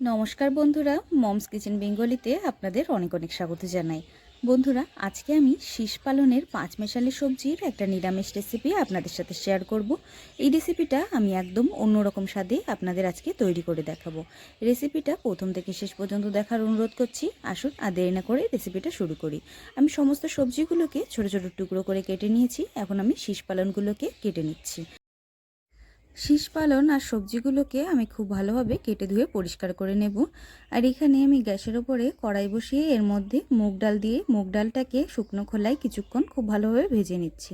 নমস্কার বন্ধুরা, moms kitchen বেঙ্গলিতে আপনাদের অনেক অনেক স্বাগত জানাই। বন্ধুরা, আজকে আমি শীষ পালনের পাঁচ মেশালি সবজির একটা নিরামিষ রেসিপি আপনাদের সাথে শেয়ার করব। এই রেসিপিটা আমি একদম অন্যরকম স্বাদে আপনাদের আজকে তৈরি করে দেখাবো। রেসিপিটা প্রথম থেকে শেষ পর্যন্ত দেখার অনুরোধ করছি, আসুন আর দেরি না করে রেসিপিটা শুরু করি। আমি সমস্ত সবজিগুলোকে ছোট ছোট টুকরো করে কেটে নিয়েছি, এখন আমি শীষ পালনগুলোকে কেটে নিচ্ছি। শীষ পালন আর সবজিগুলোকে আমি খুব ভালোভাবে কেটে ধুয়ে পরিষ্কার করে নেব। আর এখানে আমি গ্যাসের ওপরে কড়াই বসিয়ে এর মধ্যে মুগ ডাল দিয়ে মুগ ডালটাকে শুকনো খোলায় কিছুক্ষণ খুব ভালোভাবে ভেজে নিচ্ছি।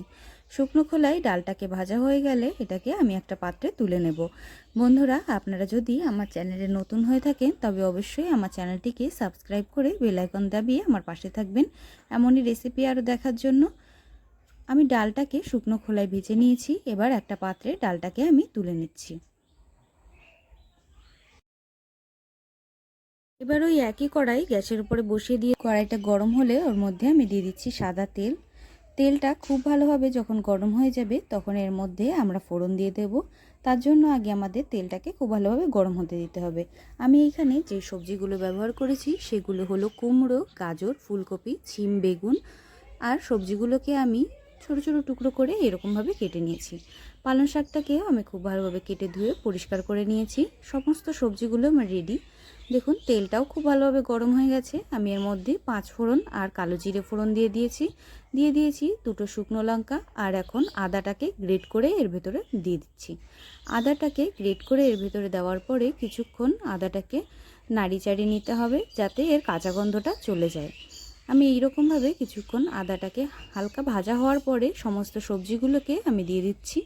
শুকনো খোলায় ডালটাকে ভাজা হয়ে গেলে এটাকে আমি একটা পাত্রে তুলে নেব। বন্ধুরা, আপনারা যদি আমার চ্যানেলে নতুন হয়ে থাকেন, তবে অবশ্যই আমার চ্যানেলটিকে সাবস্ক্রাইব করে বেলাইকন দাবিয়ে আমার পাশে থাকবেন। এমনই রেসিপি আরও দেখার জন্য আমি ডালটাকে শুকনো খোলায় ভেজে নিয়েছি। এবার একটা পাত্রে ডালটাকে আমি তুলে নিচ্ছি। এবার ওই একই কড়াই গ্যাসের উপরে বসিয়ে দিয়ে কড়াইটা গরম হলে ওর মধ্যে আমি দিয়ে দিচ্ছি সাদা তেল। তেলটা খুব ভালোভাবে যখন গরম হয়ে যাবে তখন এর মধ্যে আমরা ফোড়ন দিয়ে দেব। তার জন্য আগে আমাদের তেলটাকে খুব ভালোভাবে গরম হতে দিতে হবে। আমি এখানে যে সবজিগুলো ব্যবহার করেছি সেগুলো হলো কুমড়ো, গাজর, ফুলকপি, ছিম, বেগুন আর সবজিগুলোকে আমি ছোট ছোট টুকরো করে এরকমভাবে কেটে নিয়েছি। পালং শাকটাকেও আমি খুব ভালোভাবে কেটে ধুয়ে পরিষ্কার করে নিয়েছি। সমস্ত সবজিগুলো আমার রেডি দেখুন, তেলটাও খুব ভালোভাবে গরম হয়ে গেছে। আমি এর মধ্যে পাঁচ ফোড়ন আর কালো জিরে ফোড়ন দিয়ে দিয়েছি। দিয়ে দিয়েছি দুটো শুকনো লঙ্কা আর এখন আদাটাকে গ্রেট করে এর ভেতরে দিয়ে দিচ্ছি। আদাটাকে গ্রেট করে এর ভেতরে দেওয়ার পরে কিছুক্ষণ আদাটাকে নাড়ি চাড়িয়ে নিতে হবে যাতে এর কাঁচা গন্ধটা চলে যায়। আমি এইরকমভাবে কিছুক্ষণ আদাটাকে হালকা ভাজা হওয়ার পরে সমস্ত সবজিগুলোকে আমি দিয়ে দিচ্ছি।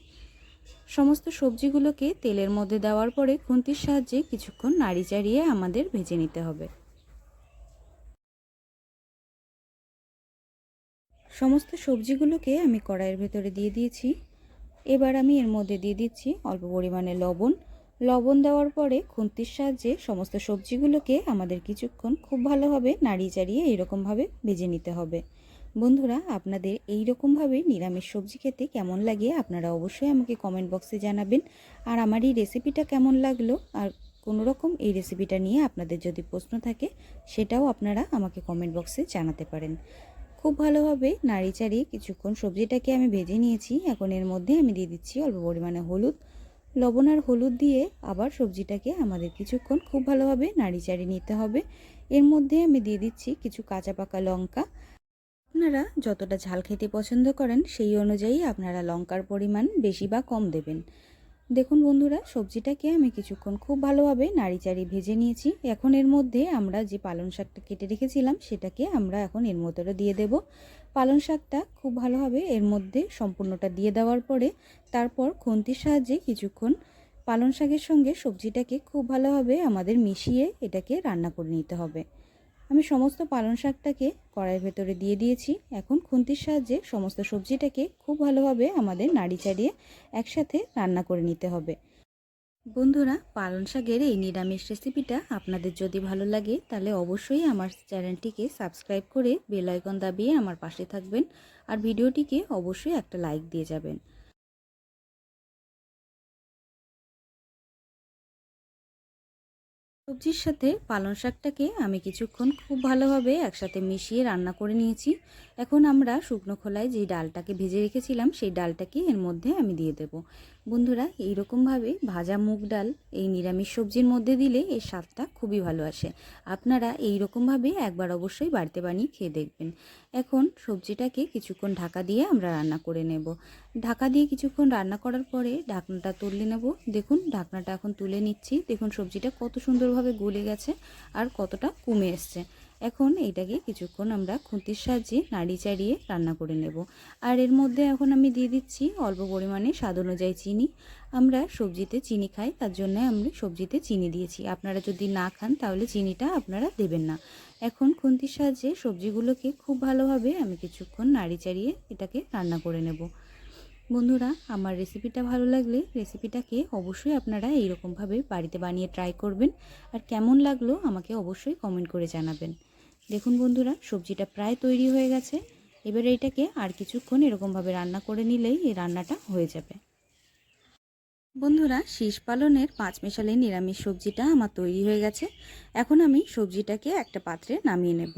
সমস্ত সবজিগুলোকে তেলের মধ্যে দেওয়ার পরে খুন্তির সাহায্যে কিছুক্ষণ নাড়ি চাড়িয়ে আমাদের ভেজে নিতে হবে। সমস্ত সবজিগুলোকে আমি কড়াইয়ের ভেতরে দিয়ে দিয়েছি। এবার আমি এর মধ্যে দিয়ে দিচ্ছি অল্প পরিমাণে লবণ। লবণ দেওয়ার পরে খুন্তির সাহায্যে সমস্ত সবজিগুলোকে আমাদের কিছুক্ষণ খুব ভালোভাবে নাড়িয়ে চাড়িয়ে এইরকমভাবে ভেজে নিতে হবে। বন্ধুরা, আপনাদের এই রকমভাবে নিরামিষ সবজি খেতে কেমন লাগে আপনারা অবশ্যই আমাকে কমেন্ট বক্সে জানাবেন। আর আমার এই রেসিপিটা কেমন লাগল? আর কোনো রকম এই রেসিপিটা নিয়ে আপনাদের যদি প্রশ্ন থাকে, সেটাও আপনারা আমাকে কমেন্ট বক্সে জানাতে পারেন। খুব ভালোভাবে নাড়ি চাড়িয়ে কিছুক্ষণ সবজিটাকে আমি ভেজে নিয়েছি। এখন এর মধ্যে আমি দিয়ে দিচ্ছি অল্প পরিমাণে হলুদ। লবণ আর হলুদ দিয়ে আবার সবজিটাকে আমাদের কিছুক্ষণ খুব ভালোভাবে নাড়ি চাড়িয়ে নিতে হবে। এর মধ্যে আমি দিয়ে দিচ্ছি কিছু কাঁচা পাকা লঙ্কা। আপনারা যতটা ঝাল খেতে পছন্দ করেন সেই অনুযায়ী আপনারা লঙ্কার পরিমাণ বেশি বা কম দেবেন। দেখুন বন্ধুরা, সবজিটাকে আমি কিছুক্ষণ খুব ভালোভাবে নাড়ি চাড়ি ভেজে নিয়েছি। এখন এর মধ্যে আমরা যে পালং শাকটা কেটে রেখেছিলাম, সেটাকে আমরা এখন এর মধ্যে দিয়ে দেব। পালং শাকটা খুব ভালোভাবে এর মধ্যে সম্পূর্ণটা দিয়ে দেওয়ার পরে তারপর খুন্তির সাহায্যে কিছুক্ষণ পালং শাকের সঙ্গে সবজিটাকে খুব ভালোভাবে আমাদের মিশিয়ে এটাকে রান্না করে নিতে হবে। আমি সমস্ত পালং শাকটাকে কড়াইয়ের ভেতরে দিয়ে দিয়েছি। এখন খুন্তির সাহায্যে সমস্ত সবজিটাকে খুব ভালোভাবে আমাদের নাড়ি চাড়িয়ে একসাথে রান্না করে নিতে হবে। বন্ধুরা, পালং শাকের এই নিরামিষ রেসিপিটা আপনাদের যদি ভালো লাগে, তাহলে অবশ্যই আমার চ্যানেলটিকে সাবস্ক্রাইব করে বেল আইকন দাবিয়ে আমার পাশে থাকবেন। আর ভিডিওটিকে অবশ্যই একটা লাইক দিয়ে যাবেন। সবজির সাথে পালং শাকটাকে আমি কিছুক্ষণ খুব ভালোভাবে একসাথে মিশিয়ে রান্না করে নিয়েছি। এখন আমরা শুকনো খোলায় যে ডালটাকে ভেজে রেখেছিলাম, সেই ডালটাকে এর মধ্যে আমি দিয়ে দেব। বন্ধুরা এই রকমভাবে ভাজা মুগ ডাল এই নিরামিষ সবজির মধ্যে দিলে এর স্বাদটা খুবই ভালো আসে। আপনারা এই রকমভাবে একবার অবশ্যই বাড়িতে বানিয়ে খেয়ে দেখবেন। এখন সবজিটাকে কিছুক্ষণ ঢাকা দিয়ে আমরা রান্না করে নেব। ঢাকা দিয়ে কিছুক্ষণ রান্না করার পরে ঢাকনাটা তুলে নেব। দেখুন, ঢাকনাটা এখন তুলে নিচ্ছি। দেখুন সবজিটা কত সুন্দরভাবে গলে গেছে আর কতটা কমে এসছে। এখন এইটাকে কিছুক্ষণ আমরা খুন্তির সাহায্যে নাড়ি চাড়িয়ে রান্না করে নেব। আর এর মধ্যে এখন আমি দিয়ে দিচ্ছি অল্প পরিমাণে স্বাদ অনুযায়ী চিনি। আমরা সবজিতে চিনি খাই, তার জন্য আমি সবজিতে চিনি দিয়েছি। আপনারা যদি না খান, তাহলে চিনিটা আপনারা দেবেন না। এখন খুন্তির সাহায্যে সবজিগুলোকে খুব ভালোভাবে আমি কিছুক্ষণ নাড়ি চাড়িয়ে এটাকে রান্না করে নেব। বন্ধুরা, আমার রেসিপিটা ভালো লাগলে রেসিপিটাকে অবশ্যই আপনারা এইরকমভাবে বাড়িতে বানিয়ে ট্রাই করবেন। আর কেমন লাগল আমাকে অবশ্যই কমেন্ট করে জানাবেন। দেখুন বন্ধুরা, সবজিটা প্রায় তৈরি হয়ে গেছে। এবার এইটাকে আর কিছুক্ষণ এরকমভাবে রান্না করে নিলেই এই রান্নাটা হয়ে যাবে। বন্ধুরা, শীষ পালনের পাঁচ মেশালে নিরামিষ সবজিটা আমার তৈরি হয়ে গেছে। এখন আমি সবজিটাকে একটা পাত্রে নামিয়ে নেব।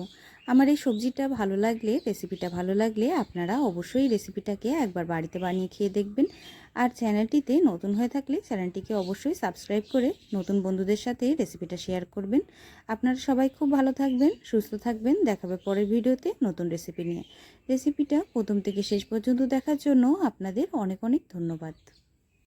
আমার এই সবজিটা ভালো লাগলে রেসিপিটা ভালো লাগলে আপনারা অবশ্যই রেসিপিটাকে একবার বাড়িতে বানিয়ে খেয়ে দেখবেন। আর চ্যানেলটিতে নতুন হয়ে থাকলে চ্যানেলটিকে অবশ্যই সাবস্ক্রাইব করে নতুন বন্ধুদের সাথে রেসিপিটা শেয়ার করবেন। আপনারা সবাই খুব ভালো থাকবেন, সুস্থ থাকবেন। দেখাবে পরের ভিডিওতে নতুন রেসিপি নিয়ে। রেসিপিটা প্রথম থেকে শেষ পর্যন্ত দেখার জন্য আপনাদের অনেক অনেক ধন্যবাদ।